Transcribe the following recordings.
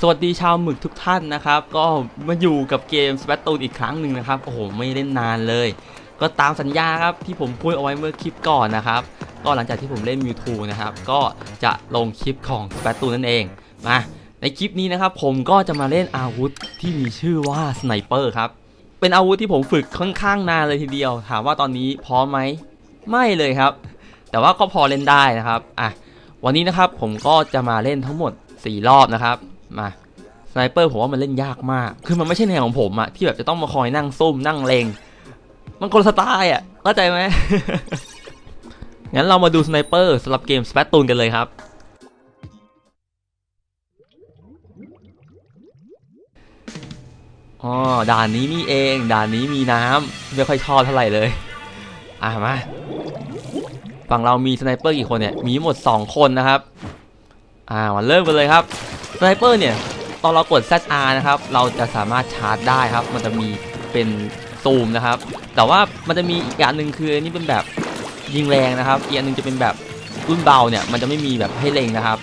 สวัสดีชาวหมึกทุกท่านนะครับ ก็มาอยู่กับเกม s p a t o o n อีกครั้งหนึ่งนะครับ โอ้โห ไม่เล่นนานเลย ก็ตามสัญญาครับ ที่ผมพูดเอาไว้เมื่อคลิปก่อนนะครับ ก็หลังจากที่ผมเล่น Mewtwo นะครับ ก็จะลงคลิปของ s p a t o o n นั่นเอง มา ในคลิปนี้นะครับ ผมก็จะมาเล่นอาวุธที่มีชื่อว่าสไนเปอร์ครับ เป็นอาวุธที่ผมฝึกค่อนข้างนานเลยทีเดียว ถามว่าตอนนี้พร้อมไหม ไม่เลยครับ แต่ว่าก็พอเล่นได้นะครับ อะ วันนี้นะครับผมก็จะมาเล่นทั้งหมด 4 รอบนะครับ มาสไนเปอร์ผมว่ามันเล่นยากมาก คือมันไม่ใช่แนวของผมอะที่แบบจะต้องมาคอยนั่งซุ่มนั่งเลงมันคนสไตล์อะเข้าใจไหมงั้นเรามาดูสไนเปอร์สำหรับเกมสเปตตูนกันเลยครับอ๋อด่านนี้นี่เอง ด่านนี้มีน้ำไม่ค่อยชอบเท่าไหร่เลย อะมาฝั่งเรามีสไนเปอร์กี่คนเนี่ย มีหมด 2 คนนะครับ อ่ามาเริ่มกันเลยครับ สไนเปอร์เนี่ยตอนเรากด ZR นะครับเราจะสามารถชาร์จได้ครับ มันจะมีเป็นซูมนะครับ แต่ว่ามันจะมีอีกอย่างหนึ่งคืออันนี้เป็นแบบยิงแรงนะครับ อีกอันหนึงจะเป็นแบบรุ่นเบาเนี่ยมันจะไม่มีแบบให้เล็งนะครับ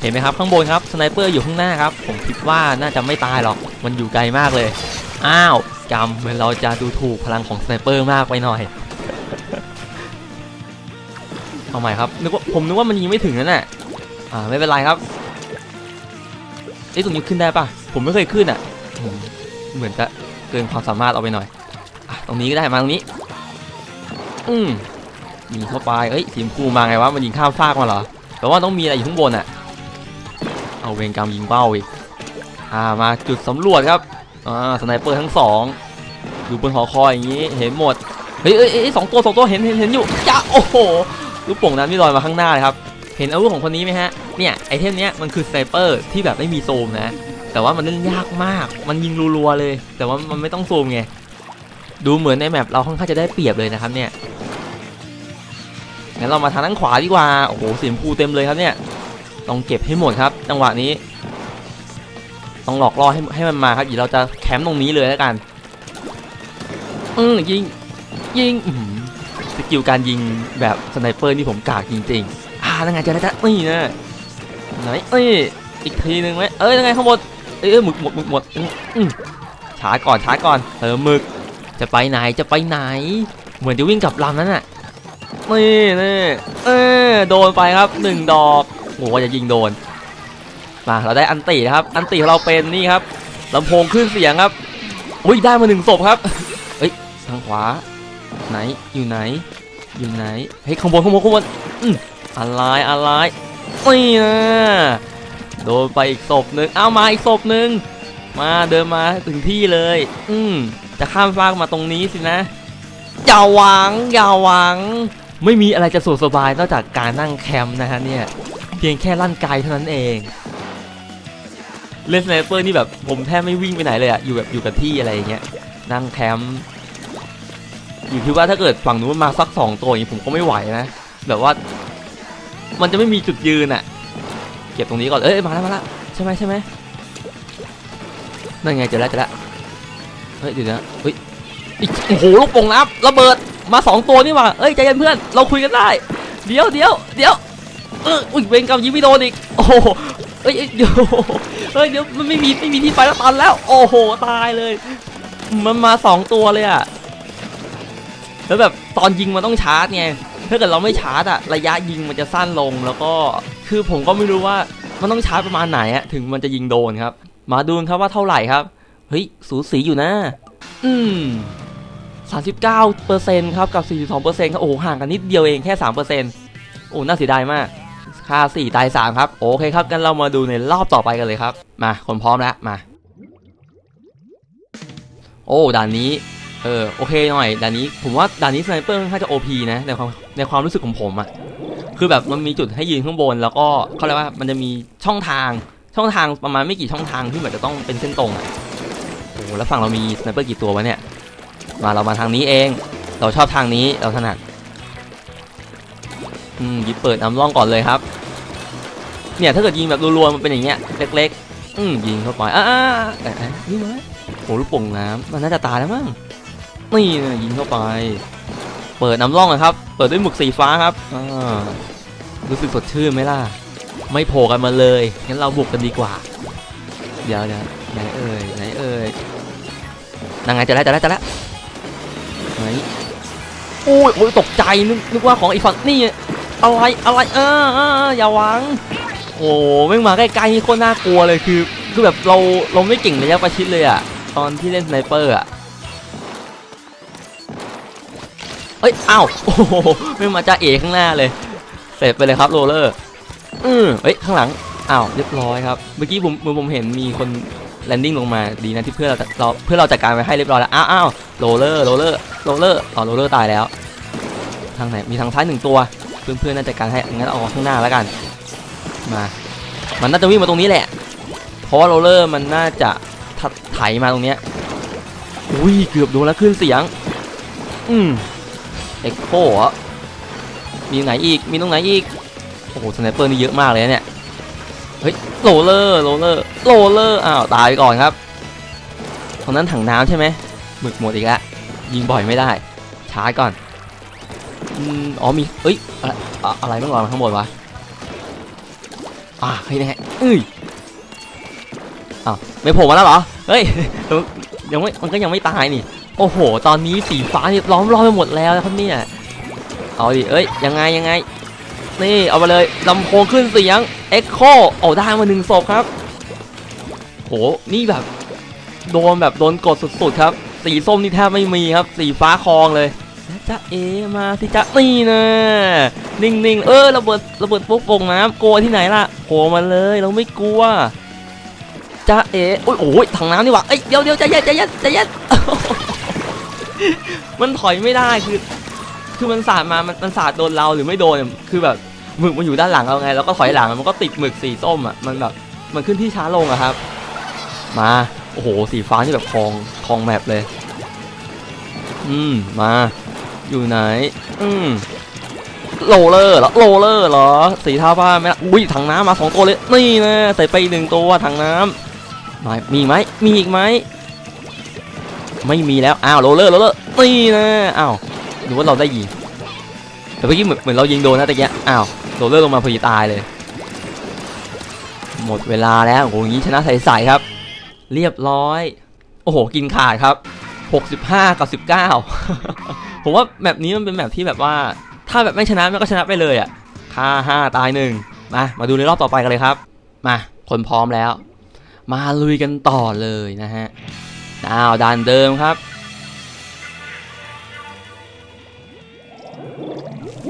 เห็นไหมครับข้างบนครับสไนเปอร์อยู่ข้างหน้าครับ ผมคิดว่าน่าจะไม่ตายหรอกมันอยู่ไกลมากเลย อ้าวจำเหมือนเราจะดูถูกพลังของสไนเปอร์มากไปหน่อยเอาใหม่ครับนึกว่าผมนึกว่ามันยิงไม่ถึงนั่นแหละอ่าไม่เป็นไรครับ เอ้ตรงนี้ขึ้นได้ปะผมไม่เคยขึ้นอะ เหมือนจะเกินความสามารถเอาไปหน่อยอะตรงนี้ก็ได้มาตรงนี้ อืมยิงเข้าไปเอ้ยทีมคู่มาไงวะมันยิงข้ามฟากมาเหรอแต่ว่าต้องมีอะไรอยู่ข้างบนอะ เอาเวรกรรมยิงเป้าอีกอ่ามาจุดสำรวจครับอ่าสไนเปอร์ทั้งสองอยู่บนหอคอยอย่างนี้เห็นหมดเฮ้ยเอ้ยสองตัวสองตัวเห็นเห็นเห็นอยู่จ้าโอ้โหลูกโป่งน้ำนี่ลอยมาข้างหน้าเลยครับ เห็นอาวุธของคนนี้ไหมฮะ เนี่ยไอเทมเนี้ยมันคือสไนเปอร์ที่แบบไม่มีโซมนะ แต่ว่ามันเล่นยากมาก มันยิงรัวๆเลย แต่ว่ามันไม่ต้องโซมไง ดูเหมือนในแมปเราค่อนข้างจะได้เปรียบเลยนะครับเนี่ย งั้นเรามาทางด้านขวาดีกว่า โอ้โหสีชมพูเต็มเลยครับเนี่ย ต้องเก็บให้หมดครับ จังหวะนี้ ต้องหลอกล่อให้ให้มันมาครับเดี๋ยวเราจะแคมป์ตรงนี้เลยแล้วกัน อืมยิงยิงสกิลการยิงแบบสไนเปอร์นี่ผมกากจริงๆ แล้วไงจะได้จะนี่นะไหนเอ้ยอีกทีหนึ่งไหมเอ้ยยังไงข้างบนเอ้ยหมึกหมดหมึกหมดอืมช้าก่อนช้าก่อนเออหมึกจะไปไหนจะไปไหน เหมือนจะวิ่งกลับลำนั้นน่ะนี่นี่เออโดนไปครับหนึ่งดอกโอ้ว่าจะยิงโดนมาเราได้อันตินะครับ อันติของเราเป็นนี่ครับลำโพงขึ้นเสียงครับอุ้ยได้มาหนึ่งศพครับเอ้ยทางขวาไหนอยู่ไหน อยู่ไหนเฮ้ยข้างบนข้างบนข้างบน อะไรอะไรนี่นะโดนไปอีกศพหนึ่งเอามาอีกศพหนึ่งมาเดินมาถึงที่เลย อืมจะข้ามฟากมาตรงนี้สินะ อย่าหวัง อย่าหวัง ไม่มีอะไรจะสุขสบายนอกจากการนั่งแคมป์นะฮะเนี่ย เพียงแค่ลั่นไกลเท่านั้นเองเล่นสไนเปอร์นี่แบบผมแทบไม่วิ่งไปไหนเลยอะอยู่แบบอยู่กับที่อะไรอย่างเงี้ยนั่งแคมป์อยู่ที่ว่าถ้าเกิดฝั่งนู้นมาสักสองตัวอย่างนี้ผมก็ไม่ไหวนะแบบว่า มันจะไม่มีจุดยืนอะเก็บตรงนี้ก่อนเอ้ยมาแล้วมาแล้วใช่ไหมใช่ไหมนั่นไงเจอแล้วเจอแล้วเฮ้ยเดี๋ยวนะเฮ้ยโอ้โหลูกโป่งน้ำระเบิดมาสองตัวนี่หว่าเอ้ยใจเย็นเพื่อนเราคุยกันได้ เดี๋ยวเดี๋ยวเดี๋ยวเอออุ้ยเวงกรรมยิงไม่โดนอีกโอ้โหเอ้ยเดี๋ยวเฮ้ยเดี๋ยวมันไม่มีไม่มีที่ไปแล้วตันแล้ว โอ้โหตายเลย มันมาสองตัวเลยอะแล้วแบบตอนยิงมันต้องชาร์จไง ถ้าเกิดเราไม่ชาร์จอะระยะยิงมันจะสั้นลงแล้วก็คือผมก็ไม่รู้ว่ามันต้องชาร์จประมาณไหนอะถึงมันจะยิงโดนครับ มาดูครับว่าเท่าไหร่ครับ เฮ้ย สูสีอยู่นะ อืม39เปอร์เซ็นต์ครับกับ 42เปอร์เซ็นต์ครับโอ้ห่างกันนิดเดียวเองแค่3เปอร์เซ็นต์โอ้น่าเสียดายมาก ค่า 4 ตาย 3 ครับ โอเคครับกันเรามาดูในรอบต่อไปกันเลยครับ มาคนพร้อมแล้วมา โอ้ด่านนี้ เออโอเคหน่อยด่านนี้ ผมว่าด่านนี้สไนเปอร์ค่อนข้างจะโอพีนะในความ ในความรู้สึกของผมอะคือแบบมันมีจุดให้ยืนข้างบน แล้วก็เขาเรียกว่ามันจะมีช่องทางช่องทางประมาณไม่กี่ช่องทางที่เหมือนจะต้องเป็นเส้นตรงอะโอ้แล้วฝั่งเรามีสไนเปอร์กี่ตัววะเนี่ยมาเรามาทางนี้เอง เราชอบทางนี้เราถนัดอืมยิบเปิดน้ำร่องก่อนเลยครับ เนี่ยถ้าเกิดยิงแบบรัวๆมันเป็นอย่างเงี้ยเล็กๆ อืมยิงเข้าไปอ่าๆแต่นี่มาโอ้ลูกโป่งน้ำมันน่าจะตายแล้วมั้งนี่นะยิงเข้าไป เปิดน้ำร่องนะครับ เปิดด้วยหมึกสีฟ้าครับอ่ารู้สึกสดชื่นไหมล่ะ ไม่โผล่กันมาเลย งั้นเราบุกกันดีกว่า เดี๋ยวเดี๋ยวไหนเอ่ยไหนเอ่ยนั่งไงจะแล้วจะแล้วจะแล้วไหนโอ้ยโอ้ยตกใจนึกนึกว่าของอีกฝั่งนี่อะไรอะไรเออเอออย่าหวัง โอ้ไม่มาใกล้ๆนี่โคตรน่ากลัวเลยคือ คือแบบเราเราไม่เก่งระยะประชิดเลยอะตอนที่เล่นสไนเปอร์อะ เอ้ยอ้าวโอ้โหไม่มาจ้าเอข้างหน้าเลย เสร็จไปเลยครับโรเลอร์อืมเฮ้ยข้างหลังอ้าวเรียบร้อยครับเมื่อกี้ผมผมผมเห็นมีคนแลนดิ้งลงมาดีนะที่เพื่อนเราเราเพื่อนเราจัดการไปให้เรียบร้อยแล้วอ้าวอ้าวโรเลอร์โรเลอร์โรเลอร์อ๋อโรเลอร์ตายแล้ว ทางไหนมีทางซ้ายหนึ่งตัว เพื่อนเพื่อนๆน่าจะจัดการให้งั้นเอาข้างหน้าแล้วกันมามันน่าจะวิ่งมาตรงนี้แหละ เพราะว่าโรเลอร์มันน่าจะถไถมาตรงเนี้ยอุ้ยเกือบโดนแล้วขึ้นเสียง อืม เอ็กโคเหรอมีไหนอีก มีตรงไหนอีก โอ้โหสไนเปอร์นี่เยอะมากเลยเนี่ย เฮ้ยโรเลอร์โรเลอร์โรเลอร์อ้าวตายไปก่อนครับตรงนั้นถังน้ำใช่ไหมหมึกหมดอีกแล้วยิงบ่อยไม่ได้ชาร์จก่อนอืมอ๋อมีเอ้ยอะไรอะไรบ้างวะข้างบนวะอ่าเฮ้ยแน่เอ้ยอ้าวไม่โผล่มาแล้วเหรอเฮ้ยยังไม่มันก็ยังไม่ตายนี่ โอ้โห ตอนนี้สีฟ้านี่ล้อมรอบไปหมดแล้วนะครับเนี่ยเอาดิเอ้ยยังไงยังไง นี่เอาไปเลยลำโพงขึ้นเสียงเอ็กโคโอ้ได้มาหนึ่งศพครับโหนี่แบบ โดนแบบโดนกดสุดๆครับ สีส้มนี่แทบไม่มีครับ สีฟ้าคลองเลยจะเอมาสิจะนี่นะนิ่งๆ เออระเบิดระเบิดปุ๊บโป่งน้ำกลัวที่ไหนล่ะโผล่มาเลยเราไม่กลัวจะเอโอ้ยโอ้ยถังน้ำนี่หว่าเอ้ยเดี๋ยวเดี๋ยวใจเย็นใจเย็นใจเย็น มันถอยไม่ได้คือ คือมันสาดมา มันมันสาดโดนเราหรือไม่โดนคือแบบหมึกมันอยู่ด้านหลังเราไง แล้วก็ถอยหลังมันก็ติดหมึกสีส้มอะมันแบบมันขึ้นที่ช้าลงอะครับ มาโอ้โหสีฟ้านี่แบบคลองคลองแมปเลย อืมมา อยู่ไหน อืมโรเลอร์เหรอโรเลอร์เหรอ สีท่าผ้าไหมล่ะอุ้ยถังน้ำมาสองตัวเลย นี่นะใส่ไปหนึ่งตัวถังน้ำมามีไหมมีอีกไหม ไม่มีแล้ว อ้าวโรเลอร์โรลเลอร์นี่นะอ้าวหรือว่าเราได้ยิงแต่เมื่อกี้เหมือนเหมือนเรายิงโดนนะตะกียอ้าวโรเลอร์ลงมาพอดีตายเลย หมดเวลาแล้วโอ้โหงี้ชนะใสๆครับ เรียบร้อย โอ้โห กินขาดครับ 65 กับ 19 ผมว่าแบบนี้มันเป็นแบบที่แบบว่า ถ้าแบบไม่ชนะมันก็ชนะไปเลยอะค่าห้าตายหนึ่งมา มาดูในรอบต่อไปกันเลยครับ มา คนพร้อมแล้ว มาลุยกันต่อเลยนะฮะ ดาวด่านเดิมครับ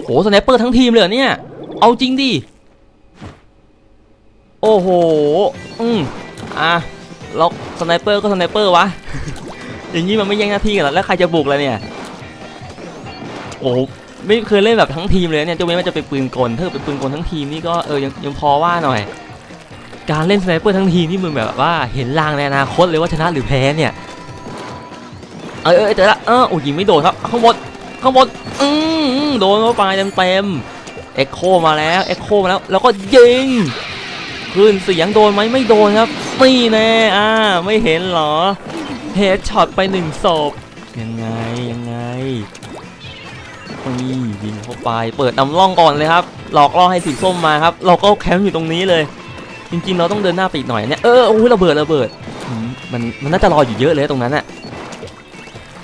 โหสไนเปอร์ทั้งทีมเลยเนี่ย เอาจริงดิ โอ้โห อืมอะเราสไนเปอร์ก็สไนเปอร์วะ อย่างนี้มันไม่แย่งหน้าที่กันหรอแล้วใครจะบุกล่ะเนี่ย โอ้ไม่เคยเล่นแบบทั้งทีมเลยเนี่ยจะเว้นว่าจะเป็นปืนกลถ้าเป็นปืนกลทั้งทีมนี่ก็เออยังยังพอว่าหน่อย การเล่นสไนเปอร์ทั้งทีนี่มึงแบบว่าเห็นลางในอนาคตเลยว่าชนะหรือแพ้เนี่ยเออเออเจอละเออโอ้ยิงไม่โดนครับข้างบนข้างบนอืมอืมโดนเข้าไปเต็มเต็มเอ็กโคมาแล้วเอ็กโคมาแล้วแล้วก็ยิงขึ้นเสียงโดนไหมไม่โดนครับนี่แน่อ่าไม่เห็นเหรอเฮดช็อตไปหนึ่งศพยังไงยังไงนี่ยิงเข้าไปเปิดนำร่องก่อนเลยครับ หลอกล่อให้สีส้มมาครับ เราก็แคมป์อยู่ตรงนี้เลย จริงๆ เราต้องเดินหน้าไปอีกหน่อยเนี่ยเออโอ้ยระเบิดระเบิดมันมันน่าจะรออยู่เยอะเลยตรงนั้นน่ะ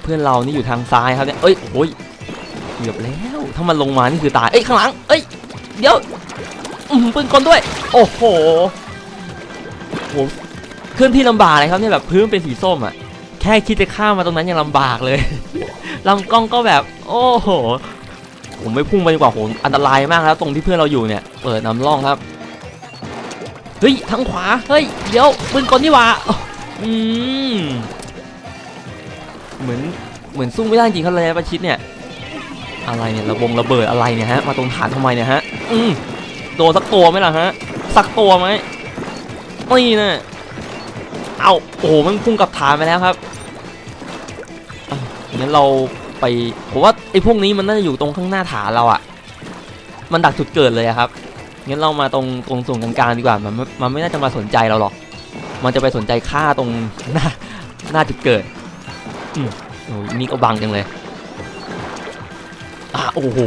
เพื่อนเรานี่อยู่ทางซ้ายครับเนี่ยเอ้ยโอ้ยเกือบแล้วถ้ามันลงมานี่คือตายเอ้ยข้างหลังเอ้ยเดี๋ยวปืนกลด้วย โอ้โหโหเคลื่อนที่ลำบากเลยครับเนี่ยแบบพื้นเป็นสีส้มอะแค่คิดจะข้ามมาตรงนั้นยังลำบากเลยลำกล้องก็แบบ โอ้โหผมไม่พุ่งไปดีกว่าโหอันตรายมากแล้วตรงที่เพื่อนเราอยู่เนี่ยเปิดนำร่องครับ เฮ้ยทางขวา เฮ้ย เดี๋ยวปืนกลนี่หว่าอืมเหมือนเหมือนสู้ไม่ได้จริงเขาเลยประชิดเนี่ย อะไรเนี่ยระบงระเบิดอะไรเนี่ยฮะ มาตรงฐานทำไมเนี่ยฮะ อืมโดนสักตัวไหมล่ะฮะ สักตัวไหมนี่นะเอาโอ้โหมันพุ่งกลับฐานไปแล้วครับงั้นเราไปผมว่าไอ้พวกนี้มันน่าจะอยู่ตรงข้างหน้าฐานเราอะ่ะ มันดักจุดเกิดเลยครับ งั้นเรามาตรงตรงส่วนกลางๆดีกว่ามันมันไม่น่าจะมาสนใจเราหรอก มันจะไปสนใจค่าตรงหน้าหน้าจุดเกิดอืมโอ้ยนี่ก็บังจังเลยอะโอ้โห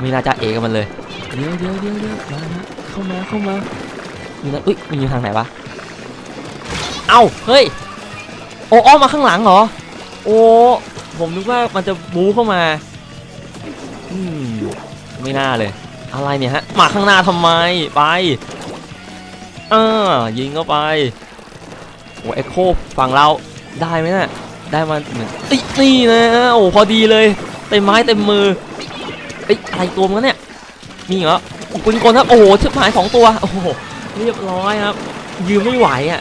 ไม่น่าจะเอกับมันเลยเดี๋ยวเดี๋ยวเดี๋ยวเดี๋ยวมาเข้ามาเข้ามามีนะอุ้ยมันอยู่ทางไหนวะเอ้าเฮ้ยโอ้อ้อมมาข้างหลังเหรอ โอ้ผมนึกว่ามันจะบูเข้ามาอืมไม่น่าเลย อะไรเนี่ยฮะมาข้างหน้าทำไมไปเออยิงเข้าไปโอ้เอ็กโคฝั่งเราได้ไหมเนะ่ะได้มาเหมือนตินี่นะโอ้พอดีเลยเต็มไม้เต็มมือเอ้อะไรตัวมันเนี่ยนี่เหรออุปกรณ์ครับโอ้โหชือกหายสองตัวโอ้โหเรียบร้อยครับ ยืมไม่ไหวอะ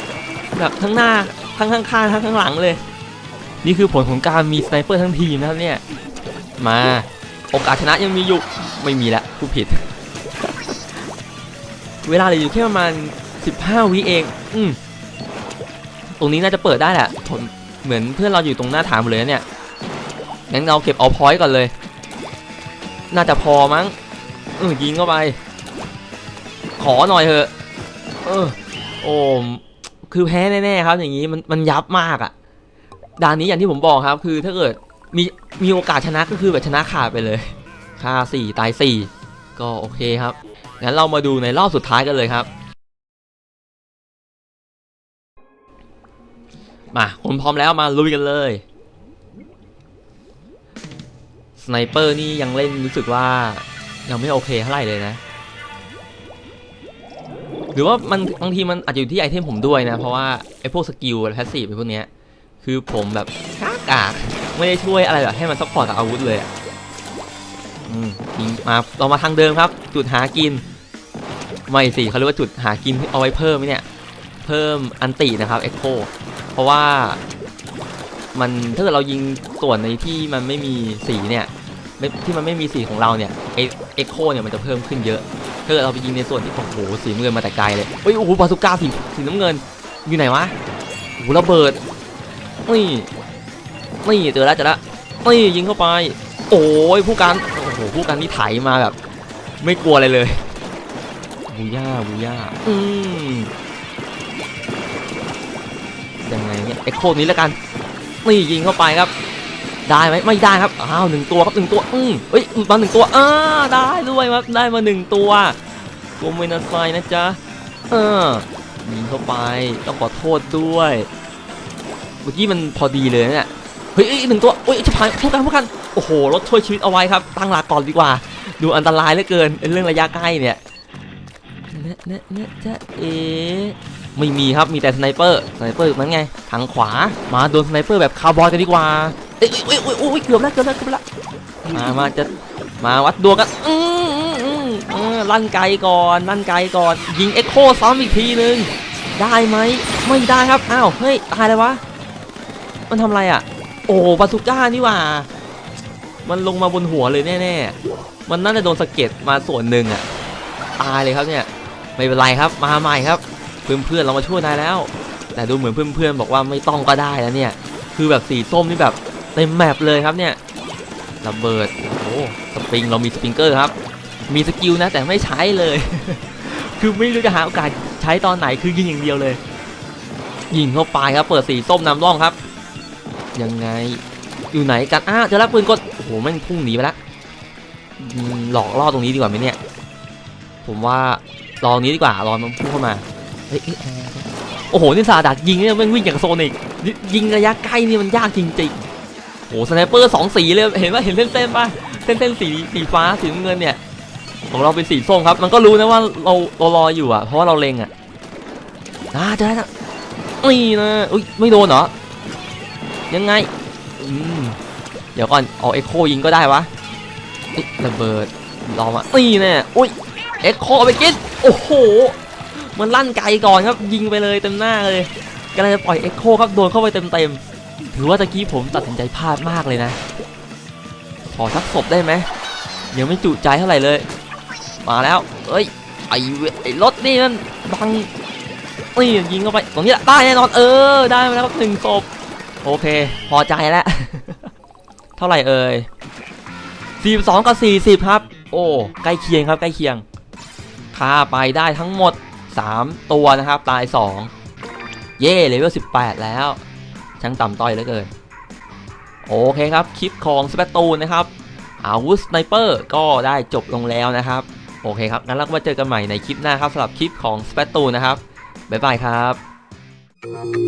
แบบทั้งหน้าทั้งข้างๆทั้งข้างหลังเลย นี่คือผลของการมีสไนเปอร์ทั้งทีมนะครับเนี่ยมา โอกาสชนะยังมีอยู่ ไม่มีและผู้ผิด เวลาเหลืออยู่แค่ประมาณ 15 วิเอง อืมตรงนี้น่าจะเปิดได้แหละผมเหมือนเพื่อนเราอยู่ตรงหน้าฐามเลยนะเนี่ย งั้นเราเก็บเอาพอยต์ก่อนเลย น่าจะพอมั้ง เออยิงเข้าไป ขอหน่อยเถอะ เออ โอ้คือแพ้แน่ๆครับ อย่างนี้มันมันยับมากอะ่ะด่านนี้อย่างที่ผมบอกครับ คือถ้าเกิด มีมีโอกาสชนะก็คือแบบชนะขาดไปเลยค่าสี่ตายสี่ก็โอเคครับ งั้นเรามาดูในรอบสุดท้ายกันเลยครับ มาคนพร้อมแล้วมาลุยกันเลยสไนเปอร์นี่ยังเล่นรู้สึกว่ายังไม่โอเคเท่าไหร่เลยนะ หรือว่ามันบางทีมันอาจจะอยู่ที่ไอเทมผมด้วยนะ เพราะว่าไอพวกสกิลแพสซีฟไอพวกเนี้ยคือผมแบบกากาก ไม่ได้ช่วยอะไรแบบให้มันซัพพอร์ตกับอาวุธเลยอะมาเรามาทางเดิมครับ จุดหากิน ไม่สิเขาเรียกว่าจุดหากินเอาไว้เพิ่มไหมเนี่ย เพิ่มอันตินะครับเอ็กโคเพราะว่ามันถ้าเกิดเรายิงส่วนในที่มันไม่มีสีเนี่ยที่มันไม่มีสีของเราเนี่ยเอ็กโคเนี่ยมันจะเพิ่มขึ้นเยอะ ถ้าเกิดเราไปยิงในส่วนที่โอ้โหสีน้ำเงินมาแต่ไกลเลยเฮ้ยโอ้โหบาสุก้าสีสีน้ำเงินอยู่ไหนวะโอ้โหระเบิดนี่ นี่เจอแล้วเจอแล้วนี่ยิงเข้าไป โอ้ยผู้การโอ้โหผู้การนี่ไถมาแบบ ไม่กลัวอะไรเลยบูย่าบูย่าอืมยังไงเนี่ยเอ็กโคนี้แล้วกันนี่ยิงเข้าไปครับ ได้ไหมไม่ได้ครับอ้าวหนึ่งตัวครับหนึ่งตัวอืมเอ้ยมาหนึ่งตัวอ่าได้ด้วยครับได้มาหนึ่งตัวโกเมนัสไฟนะจ๊ะเออยิงเข้าไปต้องขอโทษด้วยเมื่อกี้มันพอดีเลยนะเนี่ย เฮ้ยอ้ยหนึ่งตัวเฮ้ยจะผ่านพวกกันพวกกันโอ้โหรถช่วยชีวิตเอาไว้ครับตั้งหลักก่อนดีกว่า ดูอันตรายเหลือเกินเรื่องระยะใกล้เนี่ยเนเนเนจะเอไม่มีครับมีแต่สไนเปอร์สไนเปอร์นั้นไงทางขวามาโดนสไนเปอร์แบบคาร์บอยกันดีกว่าเอ้ยเอ้ยเอ้ยเอ้ยเอ้ยเกือบแล้วเกือบแล้วเกือบแล้วมามาจะมาวัดดวงกันอืมอืมอืมลั่นไกลก่อนลั่นไกลก่อน ยิงเอ็กโคซ้ำอีกทีนึง ได้ไหมไม่ได้ครับ อ้าว เฮ้ย ตายเลยวะ มันทำอะไรอะ โอ้บาซูก้านี่ว่า มันลงมาบนหัวเลยแน่ๆ มันน่าจะโดนสะเก็ดมาส่วนหนึ่งอะตายเลยครับเนี่ย ไม่เป็นไรครับ มาใหม่ครับ เพื่อนๆเรามาช่วยนายแล้ว แต่ดูเหมือนเพื่อนๆบอกว่าไม่ต้องก็ได้แล้วเนี่ย คือแบบสีส้มนี่แบบเต็มแมปเลยครับเนี่ยระเบิด โอ้สปริงเรามีสปริงเกอร์ครับ มีสกิลนะแต่ไม่ใช้เลย คือไม่รู้จะหาโอกาสใช้ตอนไหนคือยิงอย่างเดียวเลย ยิงเข้าไปครับ เปิดสีส้มนำร่องครับ ยังไง อยู่ไหนกันอ้าเจอแล้วปืนกดโอ้โหแม่งพุ่งหนีไปละหลอกล่อตรงนี้ดีกว่าไหมเนี่ย ผมว่าลองนี้ดีกว่ารอมันพุ่งเข้ามาโอ้โหนี่ซาดักยิงเนี่ยแม่งวิ่งอย่างโซนิกยิงระยะใกล้นี่มันยากจริงๆโอ้โหสไนเปอร์สองสีเลยเห็นว่าเห็นเส้นๆป่ะเส้นๆสีสีฟ้าสีน้ำเงินเนี่ยของเราเป็นสีส้มครับ มันก็รู้นะว่าเราเรารออยู่อะ เพราะว่าเราเล็งอะอ่าเจอแล้วนี่นะอุ้ยไม่โดนเหรอ ยังไงอืมเดี๋ยวก่อนเอาเอ็กโคยิงก็ได้วะระเบิดรอมานี่แน่อุ้ยเอ็กโคไปกินโอ้โห มันลั่นไกลก่อนครับยิงไปเลยเต็มหน้าเลยกำลังจะปล่อยเอ็กโคครับโดนเข้าไปเต็มเต็มๆถือว่าตะกี้ผมตัดสินใจพลาดมากเลยนะ ขอสักศพได้ไหมยังไม่จุใจเท่าไหร่เลย มาแล้วเอ้ยไอ้เวไอ้รถนี่มันบังนี่ยิงเข้าไปตรงนี้แหละได้แน่นอนเออได้มาแล้วครับหนึ่งศพ โอเค พอใจแล้ว เท่าไหร่เอ่ย42 กับ 40 ครับ โอ้ ใกล้เคียงครับ ใกล้เคียงค่าไปได้ทั้งหมด 3 ตัวนะครับ ตาย 2 เย่เลเวล 18 แล้ว ช่างต่ำต้อยเหลือเกิน โอเคครับ คลิปของสเปตตูนนะครับ อาวุธสไนเปอร์ก็ได้จบลงแล้วนะครับ โอเคครับ งั้นเราก็มาเจอกันใหม่ในคลิปหน้าครับสำหรับคลิปของสเปตตูนนะครับ บ๊ายบายครับครับ